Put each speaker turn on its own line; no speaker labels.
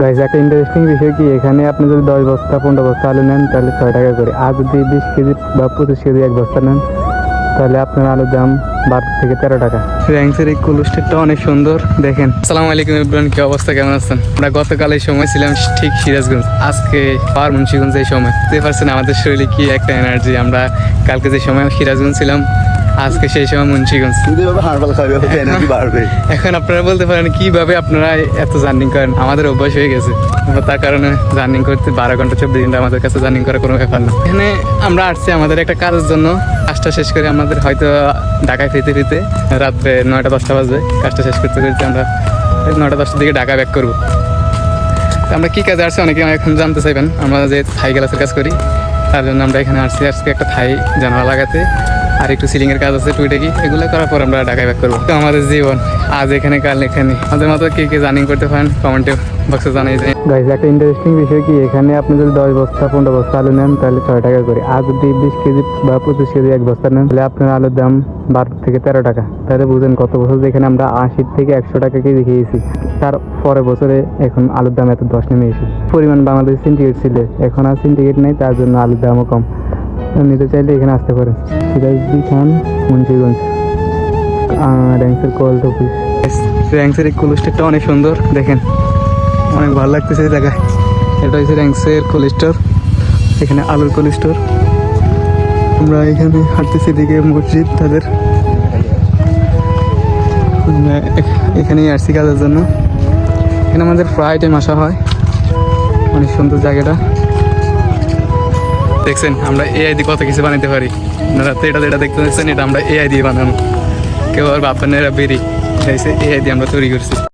Guys একটা interesting বিষয় কি? এখানে আপনি যদি দশ বস্তা, পনেরো বস্তা আলু নেন, তাহলে ছয় টাকা করে। আর যদি বিশ কেজি বা পঁচিশ কেজি এক বস্তা নেন, তাহলে আপনার আলুর দাম বারো থেকে তেরো টাকা। র্যাংসের এই কুলুস্টেরটা অনেক সুন্দর। দেখেন। সালাম আলাইকুম ইব্রান কি অবস্থা? কেমন আছেন? আমরা গতকাল এই সময় ছিলাম ঠিক সিরাজগঞ্জ। আজকে পাওয়ার মুন্সিগঞ্জ এই সময়। বুঝতে পারছেন আমাদের শরীরে কি একটা এনার্জি আমরা কালকে যে সময় সিরাজগঞ্জ ছিলাম আজকে সেই সময় মুন্সিগঞ্জ। এখন আপনারা বলতে পারেন কীভাবে আপনারা এত জার্নিং করেন? আমাদের অভ্যাস হয়ে গেছে। আমরা তার কারণে জার্নিং করতে বারো ঘণ্টা চব্বিশ ঘণ্টা আমাদের কাছে জার্নিং করার কোনো ব্যাপার না। এখানে আমরা আসছি আমাদের একটা কাজের জন্য। কাজটা শেষ করে আমাদের হয়তো ঢাকায় ফিরতে ফিরতে রাত্রে নয়টা দশটা বাজবে। কাজটা শেষ করতে করতে আমরা নয়টা দশটার দিকে ঢাকা ব্যাক করব। আমরা কী কাজে আসছি অনেকে এখন জানতে চাইবেন। আমরা যে থাই গ্লাসের কাজ করি তার জন্য আমরা এখানে আসছি। আজকে একটা থাই জানালা লাগাতে। আর একটু সিলিং এর কাজ আছে টুইটাকি এগুলো করার পর আমরা ঢাকায় ব্যাক করব। তো আমাদের জীবন, আজ এখানে, কাল এখানে। আমাদের মতো কে কে জার্নিং করতে পারেন কমেন্টে বক্সে গাইস একটা ইন্টারেস্টিং বিষয় কি? এখানে আপনি যদি দশ বস্তা, পনেরো বস্তা আলু নেন, তাহলে ছয় টাকা করে। আর যদি বিশ কেজি বা পঁচিশ কেজি এক বস্তা নেন, তাহলে আপনার আলুর দাম বারো থেকে তেরো টাকা। তাহলে বুঝেন কত বছর যেখানে আমরা আশি থেকে একশো টাকা কেজি খেয়েছি। তার পরের বছরে এখন আলুর দাম এত দশ নেমে এসেছে। পরিমাণ বাংলাদেশ সিন্ডিকেট ছিল। এখন আর সিন্ডিকেট নেই, তার জন্য আলুর দামও কম। নিতে চাইলে এখানে আসতে পারেন। সিরাজদি খান, মুন্সিগঞ্জ। র্যাংসের কল অফিস র্যাংসের এই কোলেস্টারটা অনেক সুন্দর, দেখেন। অনেক ভালো লাগতেছে জায়গায়। এটা হচ্ছে র্যাংসের কোলেস্টার, এখানে আলুর কোলেস্টার। আমরা এখানে হাঁটতেছি দিকে মসজিদ তাদের। এখানেই আসছি কাজের জন্য। এখানে আমাদের প্রায় টাইম আসা হয়। অনেক সুন্দর জায়গাটা। দেখছেন, আমরা এআই দিয়ে কত কিছু বানাতে পারি। আপনারা তো এটা যেটা দেখতে পাচ্ছেন এটা আমরা এআই দিয়ে বানানো। কেউ আর বাপানেরা বেরি। এআই দিয়ে আমরা তৈরি করছি।